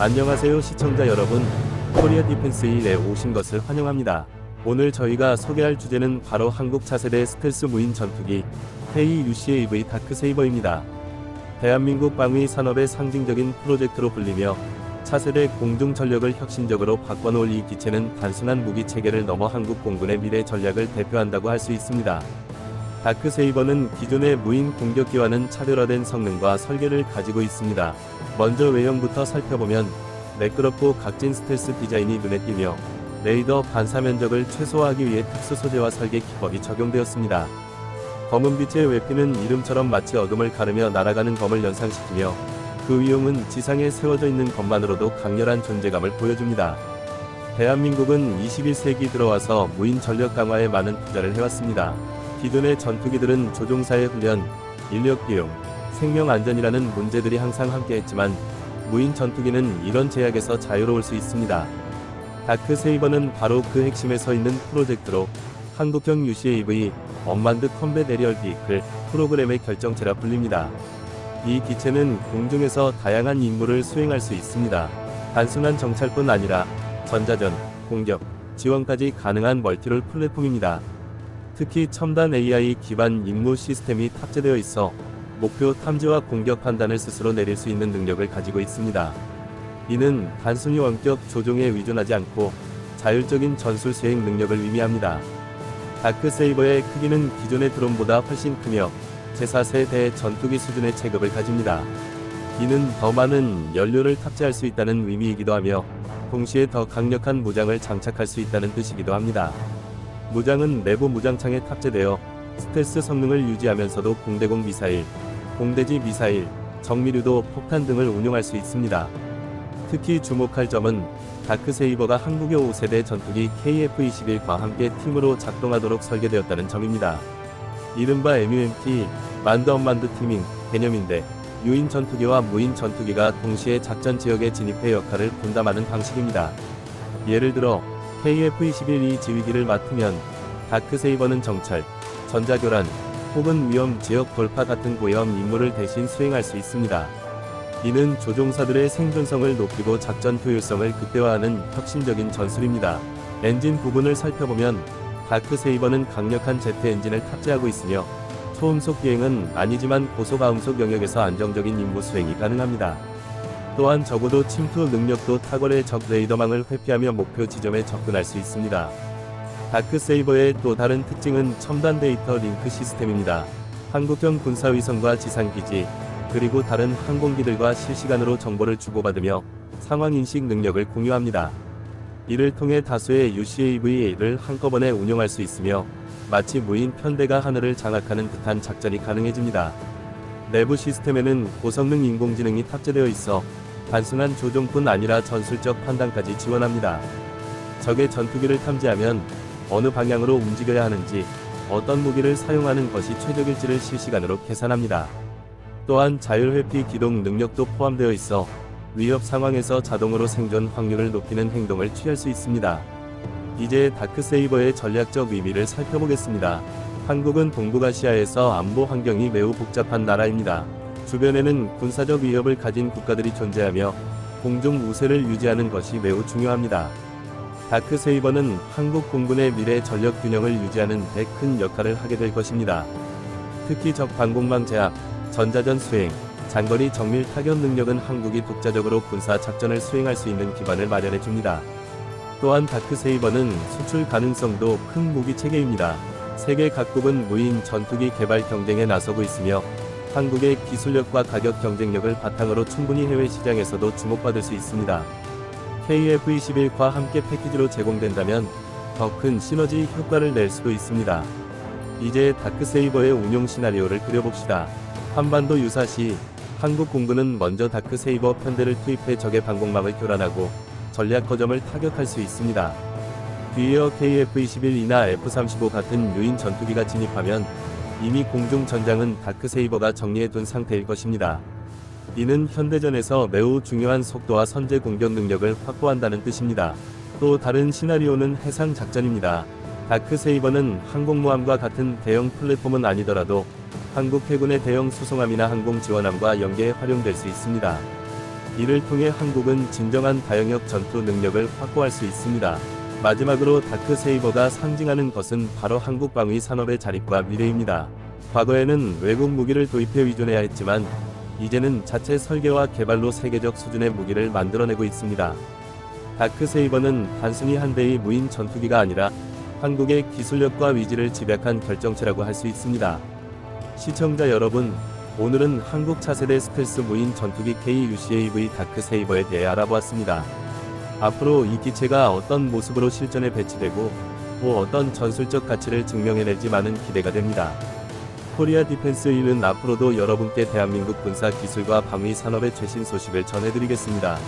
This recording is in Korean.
안녕하세요 시청자 여러분 코리아 디펜스일에 오신 것을 환영합니다. 오늘 저희가 소개할 주제는 바로 한국 차세대 스텔스 무인 전투기 KUCAV 다크세이버입니다. 대한민국 방위 산업의 상징적인 프로젝트로 불리며 차세대 공중 전력을 혁신적으로 바꿔놓을 이 기체는 단순한 무기 체계를 넘어 한국 공군의 미래 전략을 대표한다고 할 수 있습니다. 다크세이버는 기존의 무인 공격기와는 차별화된 성능과 설계를 가지고 있습니다. 먼저 외형부터 살펴보면 매끄럽고 각진 스텔스 디자인이 눈에 띄며 레이더 반사 면적을 최소화하기 위해 특수 소재와 설계 기법이 적용되었습니다. 검은 빛의 외피는 이름처럼 마치 어둠을 가르며 날아가는 검을 연상시키며 그 위용은 지상에 세워져 있는 것만으로도 강렬한 존재감을 보여줍니다. 대한민국은 21세기 들어와서 무인 전력 강화에 많은 투자를 해왔습니다. 기존의 전투기들은 조종사의 훈련, 인력 비용, 생명 안전이라는 문제들이 항상 함께했지만 무인 전투기는 이런 제약에서 자유로울 수 있습니다. 다크 세이버는 바로 그 핵심에 서 있는 프로젝트로 한국형 UCAV 언만드 컴뱃 에리얼 비클 프로그램의 결정체라 불립니다. 이 기체는 공중에서 다양한 임무를 수행할 수 있습니다. 단순한 정찰뿐 아니라 전자전, 공격, 지원까지 가능한 멀티롤 플랫폼입니다. 특히 첨단 AI 기반 임무 시스템이 탑재되어 있어 목표 탐지와 공격 판단을 스스로 내릴 수 있는 능력을 가지고 있습니다. 이는 단순히 원격 조종에 의존하지 않고 자율적인 전술 수행 능력을 의미합니다. 다크세이버의 크기는 기존의 드론보다 훨씬 크며 제4세대 전투기 수준의 체급을 가집니다. 이는 더 많은 연료를 탑재할 수 있다는 의미이기도 하며 동시에 더 강력한 무장을 장착할 수 있다는 뜻이기도 합니다. 무장은 내부 무장창에 탑재되어 스텔스 성능을 유지하면서도 공대공 미사일, 공대지 미사일, 정밀유도 폭탄 등을 운용할 수 있습니다. 특히 주목할 점은 다크세이버가 한국의 5세대 전투기 KF-21과 함께 팀으로 작동하도록 설계되었다는 점입니다. 이른바 MUMT, 만드 언만드 티밍 개념인데 유인 전투기와 무인 전투기가 동시에 작전 지역에 진입해 역할을 분담하는 방식입니다. 예를 들어 KF-21이 지휘기를 맡으면 다크세이버는 정찰, 전자교란, 혹은 위험 지역 돌파 같은 고위험 임무를 대신 수행할 수 있습니다. 이는 조종사들의 생존성을 높이고 작전 효율성을 극대화하는 혁신적인 전술입니다. 엔진 부분을 살펴보면 다크세이버는 강력한 제트 엔진을 탑재하고 있으며 초음속 비행은 아니지만 고소가음속 영역에서 안정적인 임무 수행이 가능합니다. 또한 적어도 침투 능력도 탁월의 적 레이더망을 회피하며 목표 지점에 접근할 수 있습니다. 다크세이버의 또 다른 특징은 첨단 데이터 링크 시스템입니다. 한국형 군사위성과 지상기지, 그리고 다른 항공기들과 실시간으로 정보를 주고받으며 상황 인식 능력을 공유합니다. 이를 통해 다수의 UCAV를 한꺼번에 운용할 수 있으며 마치 무인 편대가 하늘을 장악하는 듯한 작전이 가능해집니다. 내부 시스템에는 고성능 인공지능이 탑재되어 있어 단순한 조종뿐 아니라 전술적 판단까지 지원합니다. 적의 전투기를 탐지하면 어느 방향으로 움직여야 하는지 어떤 무기를 사용하는 것이 최적일지를 실시간으로 계산합니다. 또한 자율회피 기동 능력도 포함되어 있어 위협 상황에서 자동으로 생존 확률을 높이는 행동을 취할 수 있습니다. 이제 다크세이버의 전략적 의미를 살펴보겠습니다. 한국은 동북아시아에서 안보 환경이 매우 복잡한 나라입니다. 주변에는 군사적 위협을 가진 국가들이 존재하며 공중 우세를 유지하는 것이 매우 중요합니다. 다크세이버는 한국 공군의 미래 전력 균형을 유지하는 데 큰 역할을 하게 될 것입니다. 특히 적 방공망 제압, 전자전 수행, 장거리 정밀 타격 능력은 한국이 독자적으로 군사 작전을 수행할 수 있는 기반을 마련해 줍니다. 또한 다크세이버는 수출 가능성도 큰 무기 체계입니다. 세계 각국은 무인 전투기 개발 경쟁에 나서고 있으며 한국의 기술력과 가격 경쟁력을 바탕으로 충분히 해외 시장에서도 주목받을 수 있습니다. KF-21과 함께 패키지로 제공된다면 더 큰 시너지 효과를 낼 수도 있습니다. 이제 다크세이버의 운용 시나리오를 그려봅시다. 한반도 유사시 한국 공군은 먼저 다크세이버 편대를 투입해 적의 방공망을 교란하고 전략 거점을 타격할 수 있습니다. 뒤이어 KF-21이나 F-35 같은 유인 전투기가 진입하면 이미 공중 전장은 다크세이버가 정리해둔 상태일 것입니다. 이는 현대전에서 매우 중요한 속도와 선제 공격 능력을 확보한다는 뜻입니다. 또 다른 시나리오는 해상 작전입니다. 다크세이버는 항공모함과 같은 대형 플랫폼은 아니더라도 한국 해군의 대형 수송함이나 항공 지원함과 연계에 활용될 수 있습니다. 이를 통해 한국은 진정한 다영역 전투 능력을 확보할 수 있습니다. 마지막으로 다크 세이버가 상징하는 것은 바로 한국 방위 산업의 자립과 미래입니다. 과거에는 외국 무기를 도입해 의존해야 했지만 이제는 자체 설계와 개발로 세계적 수준의 무기를 만들어내고 있습니다. 다크 세이버는 단순히 한 대의 무인 전투기가 아니라 한국의 기술력과 위지를 집약한 결정체라고 할 수 있습니다. 시청자 여러분, 오늘은 한국 차세대 스텔스 무인 전투기 KUCAV 다크 세이버에 대해 알아보았습니다. 앞으로 이 기체가 어떤 모습으로 실전에 배치되고 또 어떤 전술적 가치를 증명해낼지 많은 기대가 됩니다. 코리아 디펜스 1은 앞으로도 여러분께 대한민국 군사 기술과 방위 산업의 최신 소식을 전해드리겠습니다.